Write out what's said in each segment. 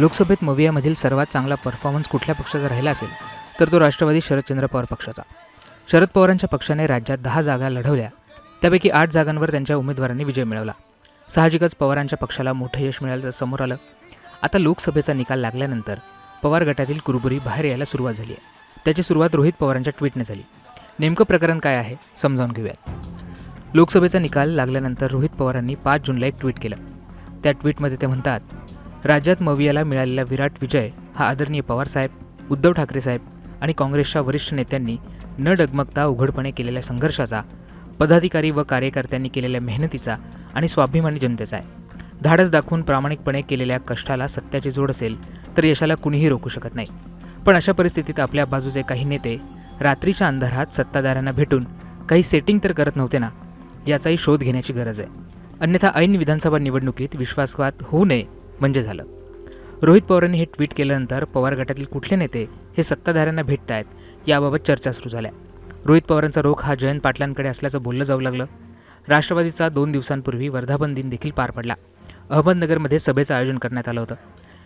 लोकसभेत मवियामधील सर्वात चांगला परफॉर्मन्स कुठल्या पक्षाचा राहिला असेल तर तो राष्ट्रवादी शरदचंद्र पवार पक्षाचा. शरद पवारांच्या पक्षाने राज्यात दहा जागा लढवल्या. त्यापैकी आठ जागांवर त्यांच्या उमेदवारांनी विजय मिळवला. साहजिकच पवारांच्या पक्षाला मोठं यश मिळालं समोर आलं. आता लोकसभेचा निकाल लागल्यानंतर पवार गटातील कुरबुरी बाहेर यायला सुरुवात झाली आहे. त्याची सुरुवात रोहित पवारांच्या ट्विटने झाली. नेमकं प्रकरण काय आहे समजावून घेऊयात. लोकसभेचा निकाल लागल्यानंतर रोहित पवारांनी पाच जूनला एक ट्विट केलं. त्या ट्विटमध्ये ते म्हणतात राज्यात मवियाला मिळालेला विराट विजय हा आदरणीय पवारसाहेब उद्धव ठाकरे साहेब आणि काँग्रेसच्या वरिष्ठ नेत्यांनी न डगमगता उघडपणे केलेल्या संघर्षाचा पदाधिकारी व कार्यकर्त्यांनी केलेल्या मेहनतीचा आणि स्वाभिमानी जनतेचा आहे. धाडस दाखवून प्रामाणिकपणे केलेल्या कष्टाला सत्याची जोड असेल तर यशाला कुणीही रोखू शकत नाही. पण अशा परिस्थितीत आपल्या बाजूचे काही नेते रात्रीच्या अंधारात सत्ताधाऱ्यांना भेटून काही सेटिंग तर करत नव्हते ना याचाही शोध घेण्याची गरज आहे. अन्यथा ऐन विधानसभा निवडणुकीत विश्वासघात होऊ नये म्हणजे झालं. रोहित पवारांनी हे ट्विट केल्यानंतर पवार गटातील कुठले नेते हे सत्ताधाऱ्यांना भेटत आहेत याबाबत चर्चा सुरू झाल्या. रोहित पवारांचा रोख हा जयंत पाटलांकडे असल्याचं बोललं जाऊ लागलं. राष्ट्रवादीचा दोन दिवसांपूर्वी वर्धापन दिन देखील पार पडला. अहमदनगरमध्ये सभेचं आयोजन करण्यात आलं होतं.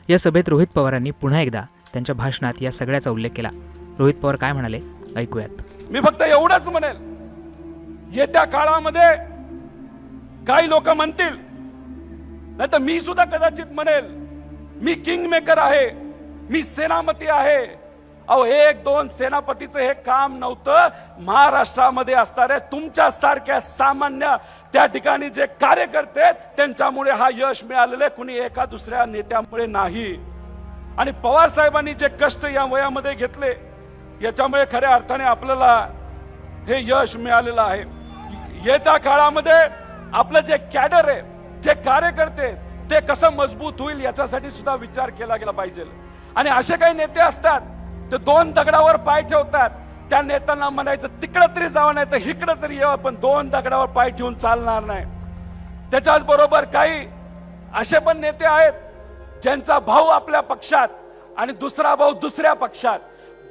या सभेत रोहित पवारांनी पुन्हा एकदा त्यांच्या भाषणात या सगळ्याचा उल्लेख केला. रोहित पवार काय म्हणाले? ऐकूयात. मी फक्त एवढंच म्हणेल. येत्या काळामध्ये काही लोक म्हणतील नाही तर मी सुद्धा कदाचित म्हणेल मी किंग मेकर आहे मी सेनापती आहे. अहो एक दोन सेनापतीचं हे काम नव्हतं. महाराष्ट्रामध्ये असणाऱ्या तुमच्या सारख्या सामान्य त्या ठिकाणी जे कार्यकर्ते त्यांच्यामुळे हा यश मिळालेलं आहे. कुणी एका दुसऱ्या नेत्यामुळे नाही. आणि पवार साहेबांनी जे कष्ट या वयामध्ये घेतले याच्यामुळे खऱ्या अर्थाने आपल्याला हे यश मिळालेलं आहे. येत्या काळामध्ये आपलं जे कॅडर आहे जे कार्यकर्ते ते कसं मजबूत होईल याच्यासाठी सुद्धा विचार केला गेला पाहिजे. आणि असे काही नेते असतात ते दोन दगडावर पाय ठेवतात. त्या नेत्यांना म्हणायचं तिकडं तरी जावं नाही तर इकडं तरी यावं पण दोन दगडावर पाय ठेवून चालणार नाही. त्याच्याच बरोबर काही असे पण नेते आहेत ज्यांचा भाऊ आपल्या पक्षात आणि दुसरा भाऊ दुसऱ्या पक्षात.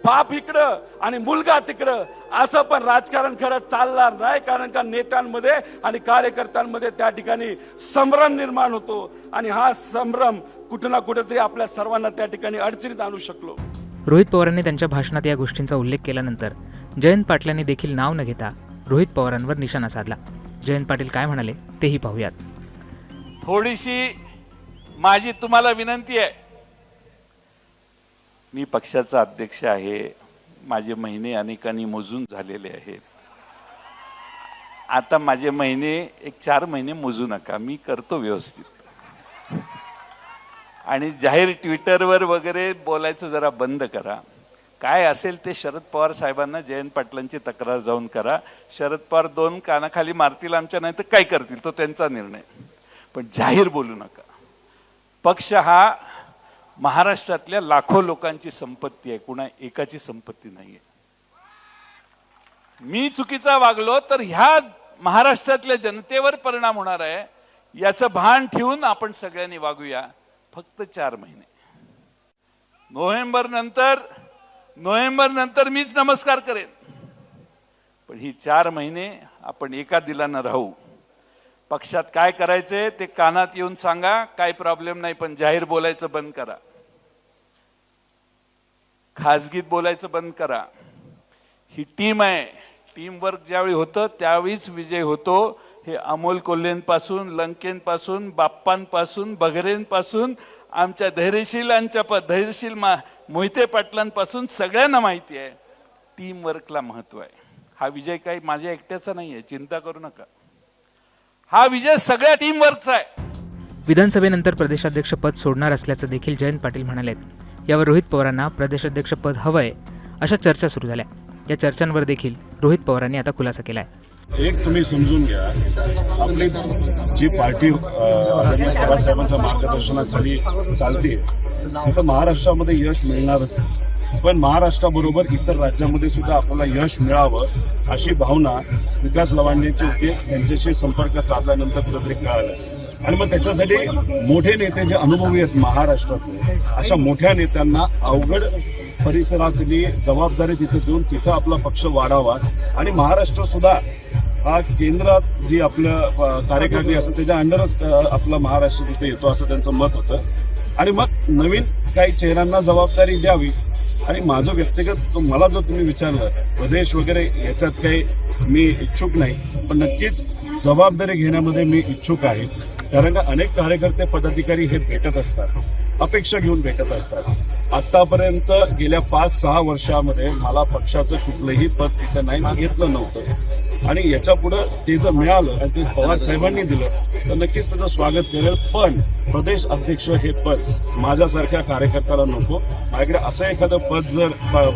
बाप इकडं आणि मुलगा तिकडं. असं पण राजकारण खरं चालणार नाही कारण का नेत्यांमध्ये आणि कार्यकर्त्यांमध्ये त्या ठिकाणी संभ्रम निर्माण होतो. आणि हा संभ्रम कुठं ना कुठेतरी आपल्या सर्वांना त्या ठिकाणी अडचणीत आणू शकलो. रोहित पवारांनी त्यांच्या भाषणात या गोष्टींचा उल्लेख केल्यानंतर जयंत पाटलांनी देखील नाव न घेता रोहित पवारांवर निशाणा साधला. जयंत पाटील काय म्हणाले तेही पाहूयात. थोडीशी माझी तुम्हाला विनंती आहे. मी पक्षाचा अध्यक्ष आहे. माझे महिने अनेकांनी मोजून झालेले आहेत. आता माझे महिने एक चार महिने मोजू नका. मी करतो व्यवस्थित. आणि जाहीर ट्विटरवर वगैरे बोलायचं जरा बंद करा. काय असेल ते शरद पवार साहेबांना जयंत पाटलांची तक्रार जाऊन करा. शरद पवार दोन कानाखाली मारतील आमच्या नाही तर काय करतील? तो त्यांचा निर्णय. पण जाहीर बोलू नका. पक्ष हा महाराष्ट्रातल्या लाखो लोकांची संपत्ती आहे कुणा एकाची संपत्ती नाहीये. मी चुकीचा वागलो तर ह्या महाराष्ट्रातल्या जनतेवर परिणाम होणार आहे याचं भान ठेवून आपण सगळ्यांनी वागूया फक्त चार महिने. नोव्हेंबर नंतर नोव्हेंबर नंतर मीच नमस्कार करेन. पण ही चार महिने आपण एका दिलानं राहू. पक्षात काय करायचंय ते कानात येऊन सांगा काय प्रॉब्लेम नाही पण जाहीर बोलायचं बंद करा. खाजगीत बोलायचं बंद करा. ही टीम आहे. टीम वर्क ज्यावेळी होतं त्यावेळीच विजय होतो. हे अमोल कोल्हेंपासून लंकेंपासून बाप्पांपासून बघरेंपासून आमच्या धैर्यशीलांच्या प धैर्यशील मा मोहिते पाटलांपासून सगळ्यांना माहिती आहे. टीम वर्कला महत्त्व आहे. हा विजय काही माझ्या एकट्याचा नाही आहे चिंता करू नका. हा विजय सगळ्या टीम वर्कचा आहे. विधानसभेनंतर प्रदेशाध्यक्ष पद सोडणार असल्याचं देखील जयंत पाटील म्हणालेत. यावर रोहित पवारांना प्रदेशाध्यक्ष पद हवंय अशा चर्चा सुरू झाल्या. या चर्चांवर देखील रोहित पवारांनी आता खुलासा केलाय. एक तुम्ही समजून घ्या आपली जी पार्टी पवारसाहेबांच्या मार्गदर्शनाखाली चालते तिथं महाराष्ट्रामध्ये यश मिळणारच पण महाराष्ट्राबरोबर इतर राज्यामध्ये सुद्धा आपल्याला यश मिळावं अशी भावना विकास लवांडेचे होते. त्यांच्याशी संपर्क साधल्यानंतर कुठेतरी कळालं. आणि मग त्याच्यासाठी मोठे नेते जे अनुभवी आहेत महाराष्ट्रातले अशा मोठ्या नेत्यांना अवघड परिसरातली जबाबदारी तिथे देऊन तिथं आपला पक्ष वाढावा. आणि महाराष्ट्र सुद्धा हा केंद्रात जी आपलं अ, कार्यकारिणी असते त्याच्या अंडरच आपला महाराष्ट्र तिथे येतो असं त्यांचं मत होतं. आणि मग नवीन काही चेहऱ्यांना जबाबदारी द्यावी आणि माझं व्यक्तिगत मला जर तुम्ही विचारलं प्रदेश वगैरे याच्यात काही मी इच्छुक नाही पण नक्कीच जबाबदारी घेण्यामध्ये मी इच्छुक आहे. कारण का अनेक कार्यकर्ते पदाधिकारी हे भेटत असतात अपेक्षा घेऊन भेटत असतात. आतापर्यंत गेल्या पाच सहा वर्षामध्ये मला पक्षाचं कुठलंही पद तिथं नाही मागितलं घेतलं नव्हतं. आणि याच्यापुढे ते जर मिळालं आणि ते पवार साहेबांनी दिलं तर नक्कीच त्याचं स्वागत करेल. पण प्रदेश अध्यक्ष हे पद माझ्यासारख्या कार्यकर्त्याला नको. माझ्याकडे असं एखादं पद जर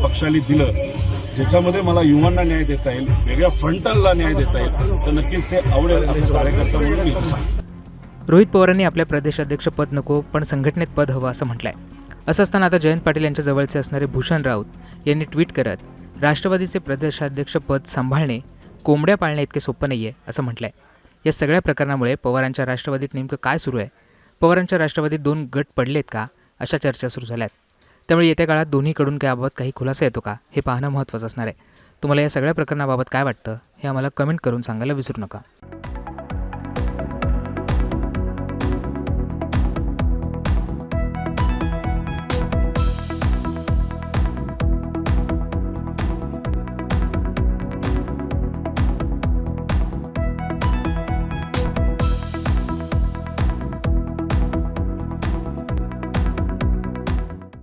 पक्षाने दिलं ज्याच्यामध्ये मला युवांना न्याय देता येईल वेगळ्या फ्रंटलला न्याय देता येईल तर नक्कीच ते आवडेल असं कार्यकर्ता म्हणून मी सांगतो. रोहित पवारांनी आपल्या प्रदेशाध्यक्ष पद नको पण संघटनेत पद हवं असं म्हटलंय. असं असताना आता जयंत पाटील यांच्या जवळचे असणारे भूषण राऊत यांनी ट्विट करत राष्ट्रवादीचे प्रदेशाध्यक्ष पद सांभाळणे कोंबड्या पाळणे इतके सोपं नाही आहे असं म्हटलं आहे या सगळ्या प्रकरणामुळे पवारांच्या राष्ट्रवादीत नेमकं काय सुरू आहे? पवारांच्या राष्ट्रवादीत दोन गट पडलेत का? अशा चर्चा सुरू झाल्या आहेत त्यामुळे येत्या काळात दोन्हीकडून याबाबत काही खुलासा येतो का? हे पाहणं महत्त्वाचं असणार आहे. तुम्हाला या सगळ्या प्रकरणाबाबत काय वाटतं? हे आम्हाला कमेंट करून सांगायला विसरू नका.